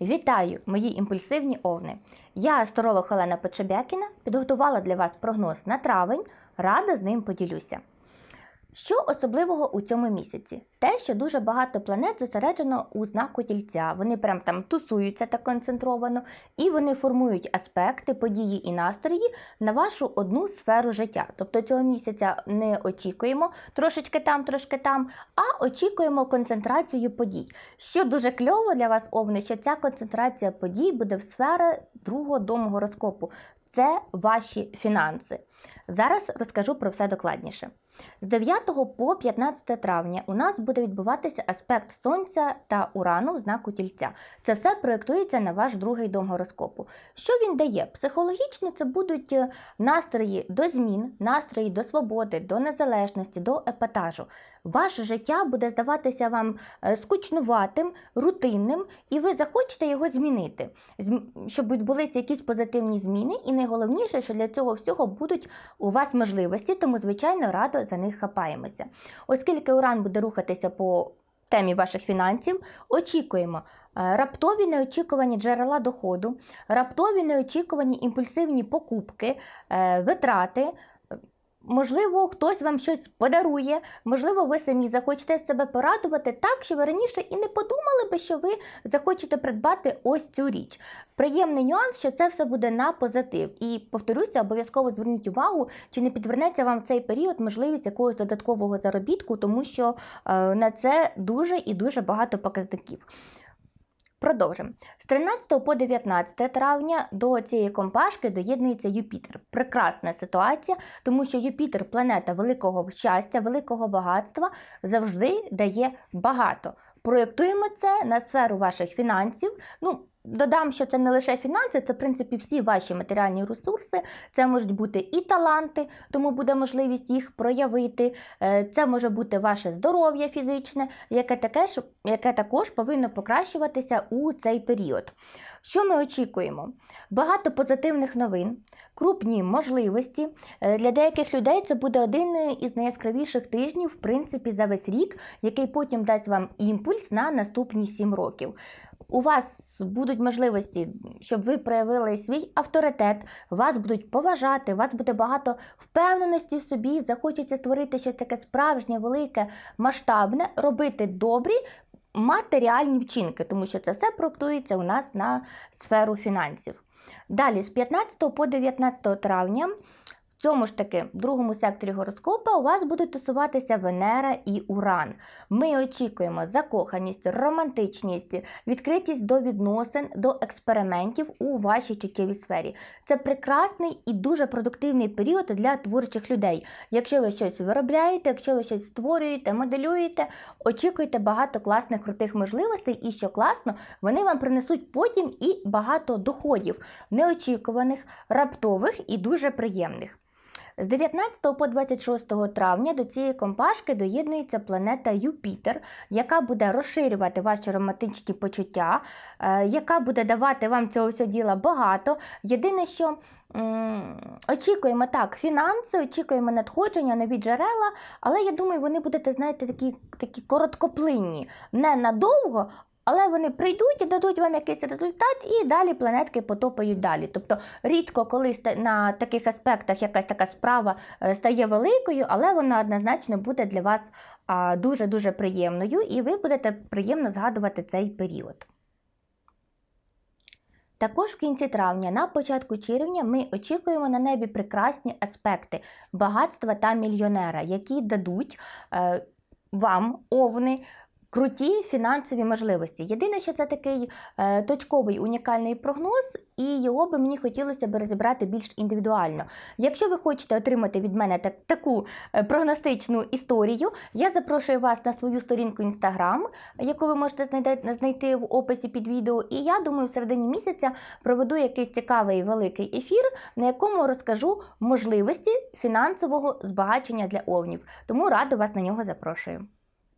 Вітаю, мої імпульсивні овни! Я астролог Олена Почебякіна підготувала для вас прогноз на травень, рада з ним поділюся. Що особливого у цьому місяці? Те, що дуже багато планет зосереджено у знаку тільця. Вони прям там тусуються так концентровано, і вони формують аспекти, події і настрої на вашу одну сферу життя. Тобто цього місяця не очікуємо трошечки там, трошки там, а очікуємо концентрацію подій. Що дуже кльово для вас, овни, що ця концентрація подій буде в сфері другого дому гороскопу. Це ваші фінанси. Зараз розкажу про все докладніше. З 9 по 15 травня у нас буде відбуватися аспект Сонця та Урану в знаку тільця. Це все проєктується на ваш другий дом гороскопу. Що він дає? Психологічно це будуть е, настрої до змін, настрої до свободи, до незалежності, до епатажу. Ваше життя буде здаватися вам е, скучнуватим, рутинним, і ви захочете його змінити, щоб відбулися якісь позитивні зміни. І найголовніше, що для цього всього будуть у вас можливості, тому, звичайно, радо за них хапаємося. Оскільки Уран буде рухатися по темі ваших фінансів, очікуємо. е, Раптові неочікувані джерела доходу, раптові неочікувані імпульсивні покупки, е, витрати. Можливо, хтось вам щось подарує, можливо, ви самі захочете себе порадувати так, що ви раніше і не подумали би, що ви захочете придбати ось цю річ. Приємний нюанс, що це все буде на позитив. І повторюся, обов'язково зверніть увагу, чи не підвернеться вам в цей період можливість якогось додаткового заробітку, тому що е, на це дуже і дуже багато показників. Продовжимо. З 13 по 19 травня до цієї компашки доєднується Юпітер. Прекрасна ситуація, тому що Юпітер, планета великого щастя, великого багатства, завжди дає багато. Проєктуємо це на сферу ваших фінансів. Ну, додам, що це не лише фінанси, це в принципі всі ваші матеріальні ресурси. Це можуть бути і таланти, тому буде можливість їх проявити. Е, Це може бути ваше здоров'я фізичне, яке, таке, яке також повинно покращуватися у цей період. Що ми очікуємо? Багато позитивних новин, крупні можливості. Е, Для деяких людей це буде один із найяскравіших тижнів, в принципі, за весь рік, який потім дасть вам імпульс на наступні 7 років. У вас будуть можливості, щоб ви проявили свій авторитет, вас будуть поважати, у вас буде багато впевненості в собі, захочеться створити щось таке справжнє, велике, масштабне, робити добрі матеріальні вчинки, тому що це все проптується у нас на сферу фінансів. Далі, з 15 по 19 травня, цьому ж таки другому секторі гороскопа у вас будуть тусуватися Венера і Уран. Ми очікуємо закоханість, романтичність, відкритість до відносин, до експериментів у вашій чуттєвій сфері. Це прекрасний і дуже продуктивний період для творчих людей. Якщо ви щось виробляєте, якщо ви щось створюєте, моделюєте, очікуйте багато класних крутих можливостей, і що класно, вони вам принесуть потім і багато доходів, неочікуваних, раптових і дуже приємних. З 19 по 26 травня до цієї компашки доєднується планета Юпітер, яка буде розширювати ваші романтичні почуття, е, яка буде давати вам цього всього діла багато. Єдине, що очікуємо так, фінанси, очікуємо надходження, нові джерела, але я думаю, вони будете, знаєте, такі, такі короткоплинні, не надовго. Але вони прийдуть і дадуть вам якийсь результат, і далі планетки потопають далі. Тобто рідко, коли на таких аспектах якась така справа е, стає великою, але вона однозначно буде для вас дуже-дуже приємною, і ви будете приємно згадувати цей період. Також в кінці травня, на початку червня, ми очікуємо на небі прекрасні аспекти багатства та мільйонера, які дадуть е, вам, овни, круті фінансові можливості. Єдине, що це такий е, точковий унікальний прогноз, і його би мені хотілося б розібрати більш індивідуально. Якщо ви хочете отримати від мене так, таку е, прогностичну історію, я запрошую вас на свою сторінку Instagram, яку ви можете знайти, знайти в описі під відео. І я думаю, в середині місяця проведу якийсь цікавий великий ефір, на якому розкажу можливості фінансового збагачення для овнів. Тому радо вас на нього запрошую.